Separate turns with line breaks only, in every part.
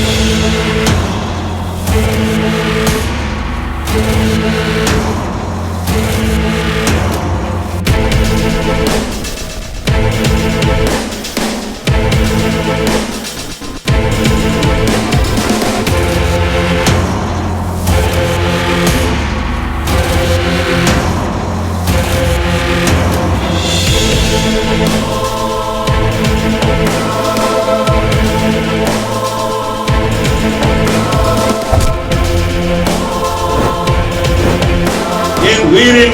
என்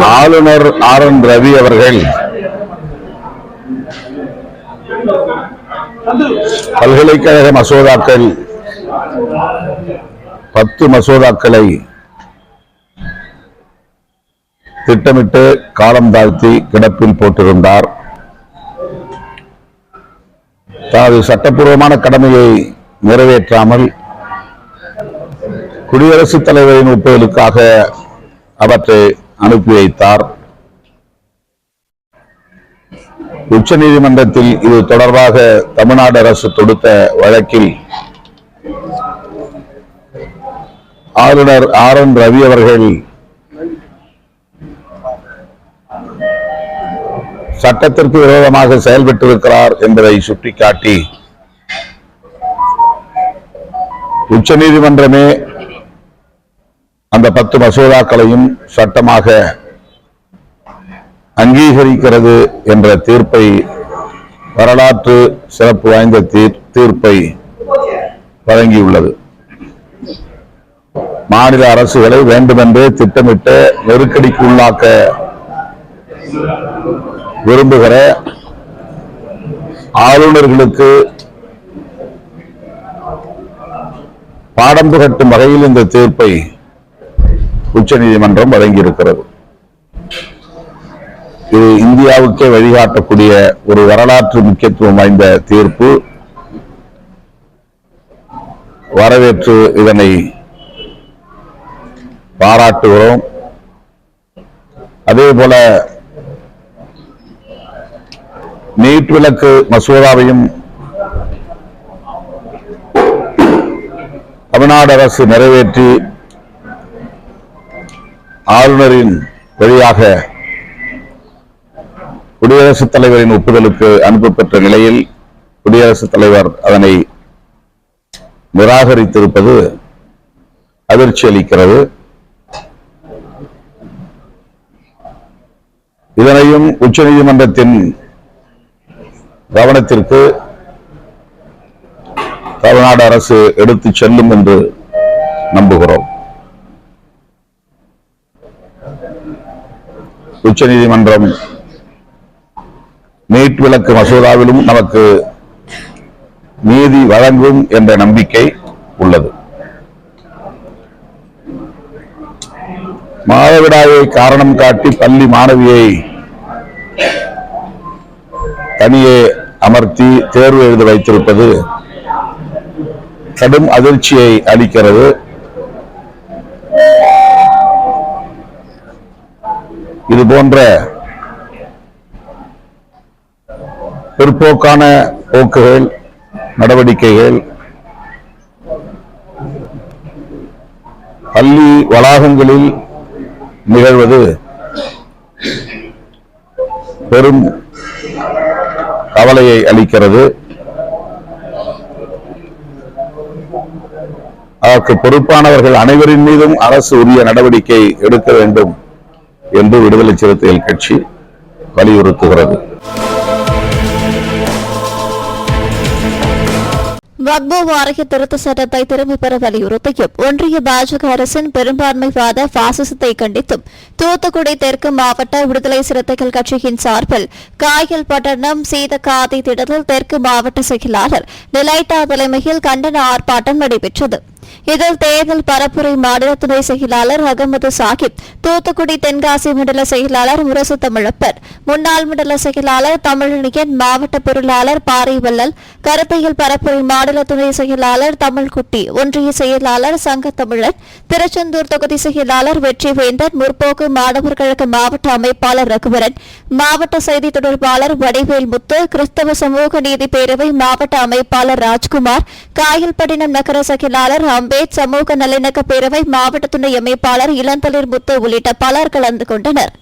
ஆளுநர் R N Ravi அவர்கள் பல்கலைக்கழக மசோதாக்கள் பத்து மசோதாக்களை திட்டமிட்டு காலம் தாழ்த்தி கிடப்பில் போட்டிருந்தார். தனது சட்டப்பூர்வமான கடமையை நிறைவேற்றாமல் குடியரசுத் தலைவரின் ஒப்புதலுக்காக அவற்றை அனுப்பி வைத்தார் உச்ச நீதிமன்றத்தில் இது தொடர்பாக தமிழ்நாடு அரசு தொடுத்த வழக்கில் ஆளுநர் ஆர் என் ரவி அவர்கள் சட்டத்திற்கு விரோதமாக செயல்பட்டிருக்கிறார் என்பதை சுட்டிக்காட்டி உச்சநீதிமன்றமே அந்த பத்து மசோதாக்களையும் சட்டமாக அங்கீகரிக்கிறது என்ற தீர்ப்பை வரலாற்று சிறப்பு வாய்ந்த தீர்ப்பை வழங்கியுள்ளது. மாநில அரசுகளை வேண்டுமென்றே திட்டமிட்டு நெருக்கடிக்கு உள்ளாக்க விரும்புகிற ஆளுநர்களுக்கு பாடம் புகட்டும் வகையில் இந்த தீர்ப்பை உச்சநீதிமன்றம் வழங்கியிருக்கிறது. இது இந்தியாவுக்கே வழிகாட்டக்கூடிய ஒரு வரலாற்று முக்கியத்துவம் வாய்ந்த தீர்ப்பு. வரவேற்று இதனை பாராட்டுகிறோம். அதே போல நீட் விளக்கு மசோதாவையும் தமிழ்நாடு அரசு நிறைவேற்றி ஆளுநரின் வழியாக குடியரசுத் தலைவரின் ஒப்புதலுக்கு அனுப்பப்பெற்ற நிலையில் குடியரசுத் தலைவர் அதனை நிராகரித்திருப்பது அதிர்ச்சி அளிக்கிறது. இதனையும் உச்சநீதிமன்றத்தின் கவனத்திற்கு தமிழ்நாடு அரசு எடுத்துச் செல்லும் என்று நம்புகிறோம். உச்சநீதிமன்றம் நீட் விளக்கு மசோதாவிலும் நமக்கு நீதி வழங்கும் என்ற நம்பிக்கை உள்ளது. மாதவிடாயை காரணம் காட்டி பள்ளி மாணவியை தனியே அமர்த்தி தேர்வு எழுத வைத்திருப்பது கடும் அதிர்ச்சியை அளிக்கிறது. இது போன்ற பிற்போக்கான போக்குகள் நடவடிக்கைகள் பள்ளி வளாகங்களில் நிகழ்வது பெரும் கவலையை அளிக்கிறது. அதற்கு பொறுப்பானவர்கள் அனைவரின் மீதும் அரசு உரிய நடவடிக்கை எடுக்க வேண்டும். என்று விடுதலை சிறுத்தைகள் கட்சி வலியுறுத்துகிறது.
வக்பு வாரிய திருத்த சட்டத்தை திரும்பப் பெற வலியுறுத்தியும் ஒன்றிய பாஜக அரசின் பெரும்பான்மைவாத பாசிசத்தை கண்டித்தும் தூத்துக்குடி தெற்கு மாவட்ட விடுதலை சிறுத்தைகள் கட்சியின் சார்பில் காயல்பட்டணம் சீதக்காதி திடலில் தெற்கு மாவட்ட செயலாளர் நிலைட்டா தலைமையில் கண்டன ஆர்ப்பாட்டம் நடைபெற்றது. இதில் தேர்தல் பரப்புரை மாநில துணை செயலாளர் அகமது சாஹிப் தூத்துக்குடி தென்காசி மண்டல செயலாளர் முரசு தமிழப்பர் முன்னாள் மண்டல செயலாளர் தமிழனியன் மாவட்ட பொருளாளர் பாரிவல்லல் கருத்தையில் பரப்புரை மாநில துணை செயலாளர் தமிழ்குட்டி ஒன்றிய செயலாளர் சங்க தமிழன் திருச்செந்தூர் தொகுதி செயலாளர் வெற்றிவேந்தர் முற்போக்கு மாணவர் கழக மாவட்ட அமைப்பாளர் ரகுவரன் மாவட்ட செய்தி தொடர்பாளர் வடிவேல் முத்து கிறிஸ்தவ சமூக நீதி பேரவை மாவட்ட அமைப்பாளர் ராஜ்குமார் காயல்பட்டினம் நகர செயலாளர் அம்பேத் சமூக நல்லிணக்க பேரவை மாவட்ட துணை அமைப்பாளர் இளந்தளிர் முத்து உள்ளிட்ட பலர் கலந்து கொண்டனர்.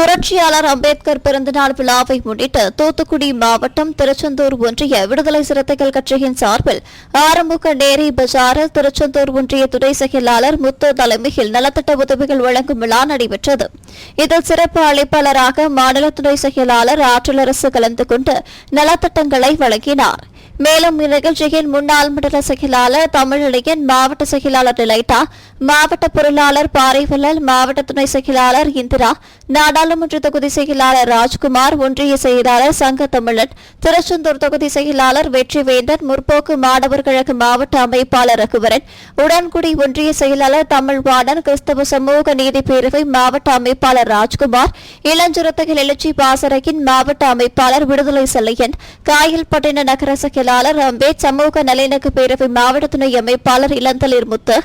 புரட்சியாளர் அம்பேத்கர் பிறந்தநாள் விழாவை முன்னிட்டு தூத்துக்குடி மாவட்டம் திருச்செந்தூர் ஒன்றிய விடுதலை சிறுத்தைகள் கட்சியின் சார்பில் ஆரம்புக நேரி பஜாரில் திருச்செந்தூர் ஒன்றிய துணை செயலாளர் முத்து தலைமையில் நலத்திட்ட உதவிகள் வழங்கும் விழா நடைபெற்றது. இதில் சிறப்பு அழைப்பாளராக மாநில துணை செயலாளர் ஆற்றலரசு கலந்து கொண்டு நலத்திட்டங்களை வழங்கினார். மேலும் இந்நிகழ்ச்சியின் முன்னாள் மண்டல செயலாளர் தமிழிளையன் மாவட்ட செயலாளர் நிலைட்டா மாவட்ட பொருளாளர் பாறைவல்லல் மாவட்ட துணை செயலாளர் இந்திரா நாடாளுமன்ற தொகுதி செயலாளர் ராஜ்குமார் ஒன்றிய செயலாளர் சங்க தமிழன் திருச்செந்தூர் தொகுதி செயலாளர் வெற்றிவேந்தன் முற்போக்கு மாணவர் கழக மாவட்ட அமைப்பாளர் ரகுவரன் உடன்குடி ஒன்றிய செயலாளர் தமிழ்வாணன் கிறிஸ்தவ சமூக நீதி பேரவை மாவட்ட அமைப்பாளர் ராஜ்குமார் இளஞ்சிறுத்தைகள் எழுச்சி பாசறையின் மாவட்ட அமைப்பாளர் விடுதலை செல்லையன் காயல்பட்டின நகர செயலாளர் அம்பேத் சமூக நல்லிணக்க பேரவை மாவட்ட துணை அமைப்பாளர் இளந்தளிர் முத்து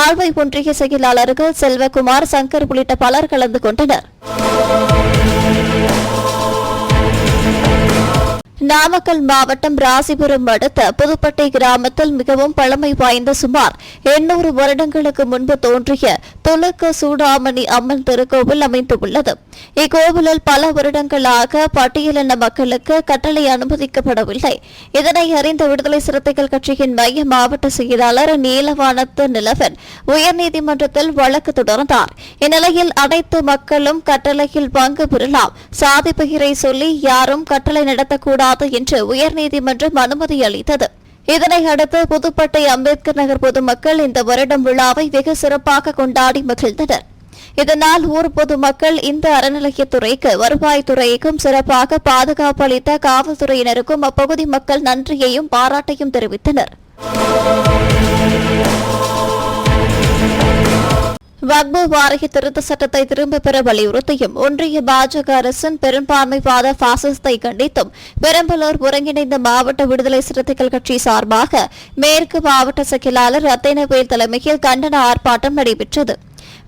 ஆழ்வை ஒன்றிய செயலாளர்கள் செல்வகுமார் சங்கர் உள்ளிட்ட பலர் கலந்து கொண்டனர். Oh, oh, நாமக்கல் மாவட்டம் ராசிபுரம் அடுத்த புதுப்பட்டை கிராமத்தில் மிகவும் பழமை வாய்ந்த சுமார் எண்ணூறு வருடங்களுக்கு முன்பு தோன்றிய துலக்க சூடாமணி அம்மன் திருக்கோவில் அமைந்துள்ளது. இக்கோவிலில் பல வருடங்களாக பட்டியலின மக்களுக்கு கட்டளை அனுமதிக்கப்படவில்லை. இதனை அறிந்த விடுதலை சிறுத்தைகள் கட்சியின் மைய மாவட்ட செயலாளர் நீலவானத்து நிலவன் உயர்நீதிமன்றத்தில் வழக்கு தொடர்ந்தார். இந்நிலையில் அனைத்து மக்களும் கட்டளையில் பங்கு பெறலாம். சாதி பெயரை சொல்லி யாரும் கட்டளை நடத்தக்கூடாது என்று உயர்நீதிமன்றம் அனுமதி அளித்தது. இதனை அடுத்து புதுப்பட்டை அம்பேத்கர் நகர் பொதுமக்கள் இந்த வருடம் விழாவை வெகு சிறப்பாக கொண்டாடி மகிழ்ந்தனர். இதனால் ஊர் பொதுமக்கள் இந்த அறநிலையத்துறைக்கு வருவாய்த்துறைக்கும் சிறப்பாக பாதுகாப்பு அளித்த காவல்துறையினருக்கும் அப்பகுதி மக்கள் நன்றியையும் பாராட்டையும் தெரிவித்தனர். வக்பு வாரிய திருத்த சட்டத்தை திரும்ப பெற வலியுறுத்தியும் ஒன்றிய பாஜக அரசின் பெரும்பான்மைவாத பாசிசத்தை கண்டித்தும் பெரம்பலூர் ஒருங்கிணைந்த மாவட்ட விடுதலை சிறுத்தைகள் கட்சி சார்பாக மேற்கு மாவட்ட செயலாளர் ரத்தினவேல் தலைமையில் கண்டன ஆர்ப்பாட்டம் நடைபெற்றது.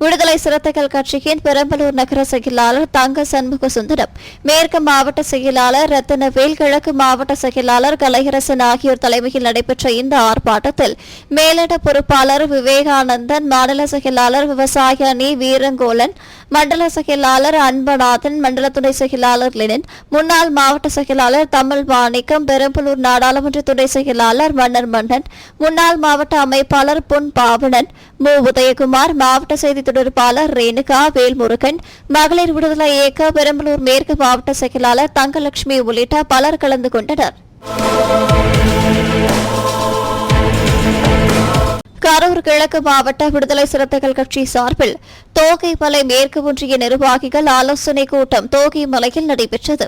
விடுதலை சிறுத்தைகள் கட்சியின் பெரம்பலூர் நகர செயலாளர் தங்க சண்முக சுந்தரம் மேற்கு மாவட்ட செயலாளர் ரத்தினவேல் கிழக்கு மாவட்ட செயலாளர் கலையரசன் ஆகியோர் தலைமையில் நடைபெற்ற இந்த ஆர்ப்பாட்டத்தில் மேலிட பொறுப்பாளர் விவேகானந்தன் மாநில செயலாளர் விவசாய அணி வீரங்கோலன் மண்டல செயலாளர் அன்பநாதன் மண்டல துணை செயலாளர் லெனின் முன்னாள் மாவட்ட செயலாளர் தமிழ் வாணிக்கம் பெரம்பலூர் நாடாளுமன்ற துணை செயலாளர் மன்னர் மன்னன் முன்னாள் மாவட்ட அமைப்பாளர் பொன் பாவணன் மு. உதயகுமார் மாவட்ட செய்தி தொடர்பாளர் ரேணுகா வேல்முருகன் மகளிர் விடுதலை இயக்க பெரம்பலூர் மேற்கு மாவட்ட செயலாளர் தங்கலட்சுமி உள்ளிட்ட பலர் கலந்து கொண்டனர். கரூர் கிழக்கு மாவட்ட விடுதலை சிறுத்தைகள் கட்சி சார்பில் தோகைமலை மேற்கு ஒன்றிய நிர்வாகிகள் ஆலோசனைக் கூட்டம் தோகைமலையில் நடைபெற்றது.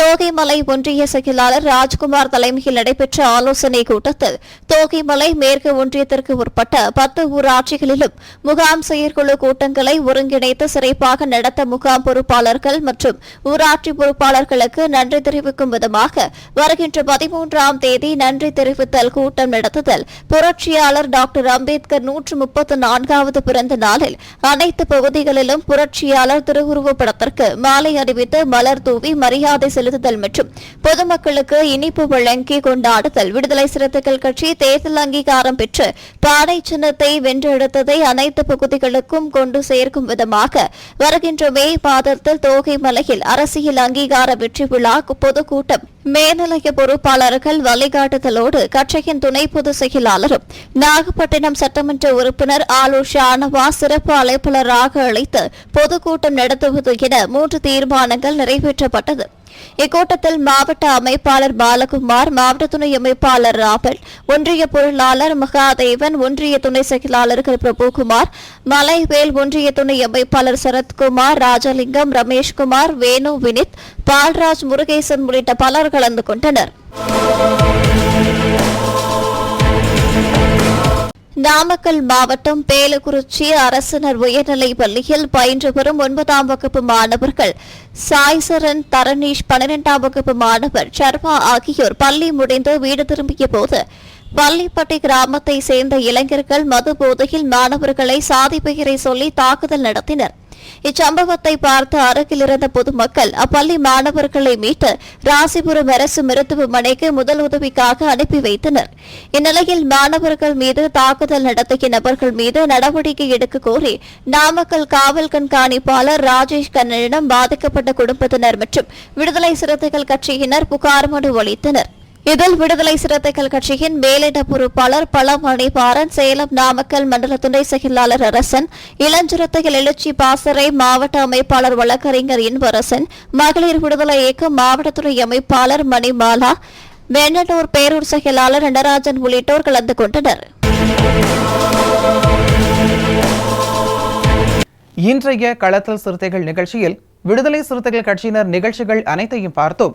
தோகைமலை ஒன்றிய செயலாளர் ராஜ்குமார் தலைமையில் நடைபெற்ற ஆலோசனைக் கூட்டத்தில் தோகைமலை மேற்கு ஒன்றியத்திற்கு உட்பட்ட பத்து ஊராட்சிகளிலும் முகாம் செயற்குழு கூட்டங்களை ஒருங்கிணைத்து சிறப்பாக நடத்த முகாம் பொறுப்பாளர்கள் மற்றும் ஊராட்சி பொறுப்பாளர்களுக்கு நன்றி தெரிவிக்கும் விதமாக வருகின்ற பதிமூன்றாம் தேதி நன்றி தெரிவித்தல் கூட்டம் நடத்துதல் புரட்சியாளர் டாக்டர் அம்பேத்கர் நூற்று முப்பத்து நான்காவது பிறந்த நாளில் அனைத்து பகுதிகளிலும் புரட்சியாளர் திருவுருவப் படத்திற்கு மாலை அறிவித்து மலர் தூவி மரியாதை செலுத்துதல் மற்றும் பொதுமக்களுக்கு இனிப்பு வழங்கி கொண்டாடுதல். விடுதலை சிறுத்தைகள் கட்சி தேர்தல் அங்கீகாரம் பெற்று பாடை சின்னத்தை வென்றெடுத்ததை அனைத்து பகுதிகளுக்கும் கொண்டு சேர்க்கும் விதமாக வருகின்ற மே மாதத்தில் தோகை மலையில் அரசியல் அங்கீகார வெற்றி விழா பொதுக்கூட்டம் மேல்நிலைய பொறுப்பாளர்கள் வழிகாட்டுதலோடு கட்சியின் துணை பொதுச் செயலாளரும் நாகப்பட்டினம் சட்டமன்ற உறுப்பினர் ஆலு ஷானவா சிறப்பு அழைப்பாளராக அழைத்து பொதுக்கூட்டம் நடத்துவது என மூன்று தீர்மானங்கள் நிறைவேற்றப்பட்டது. இக்கூட்டத்தில் மாவட்ட அமைப்பாளர் பாலகுமார் மாவட்ட துணை அமைப்பாளர் ராபல் ஒன்றிய பொருளாளர் மகாதேவன் ஒன்றிய துணை செயலாளர்கள் பிரபுகுமார் மலைவேல் ஒன்றிய துணை அமைப்பாளர் சரத்குமார் ராஜலிங்கம் ரமேஷ்குமார் வேணு வினித் பால்ராஜ் முருகேசன் உள்ளிட்ட பலர் கலந்து கொண்டனர். நாமக்கல் மாவட்டம் பேலுக்குறிச்சி அரசினர் உயர்நிலைப் பள்ளியில் பயின்று வரும் ஒன்பதாம் வகுப்பு மாணவர்கள். சாய்சரன் தரணீஷ் பன்னிரெண்டாம் வகுப்பு மாணவர் சர்மா ஆகியோர் பள்ளி முடிந்து வீடு திரும்பிய போது பள்ளிப்பட்டி கிராமத்தை சேர்ந்த இளைஞர்கள் மது போதையில் மாணவர்களை சாதி பெயரை சொல்லி தாக்குதல் நடத்தினர். இச்சம்பவத்தை பார்த்து அருகில் இருந்த பொதுமக்கள் அப்பள்ளி மாணவர்களை மீட்டு ராசிபுரம் அரசு மருத்துவமனைக்கு முதல் உதவிக்காக அனுப்பி வைத்தனர். இந்நிலையில் மாணவர்கள் மீது தாக்குதல் நடத்திய நபர்கள் மீது நடவடிக்கை எடுக்க கோரி நாமக்கல் காவல் கண்காணிப்பாளர் ராஜேஷ் கண்ணனிடம் பாதிக்கப்பட்ட குடும்பத்தினர் மற்றும் விடுதலை சிறுத்தைகள் கட்சியினர் புகார் மனு அளித்தனர். இதில் விடுதலை சிறுத்தைகள் கட்சியின் மேலிட பொறுப்பாளர் பழமணி பாரன் சேலம் நாமக்கல் மண்டல துணை செயலாளர் அரசன் இளஞ்சிறுத்தைகள் எழுச்சி பாசறை மாவட்ட அமைப்பாளர் வழக்கறிஞர் இன்பரசன் மகளிர் விடுதலை இயக்கம் மாவட்ட துணை அமைப்பாளர் மணிமாலா வெண்ணனூர் பேரூர் செயலாளர் நடராஜன் உள்ளிட்டோர் கலந்து கொண்டனர்.
இன்றைய களத்தல் சிறுத்தைகள் நிகழ்ச்சியில் விடுதலை சிறுத்தைகள் கட்சியினர் நிகழ்ச்சிகள் அனைத்தையும் பார்த்தோம்.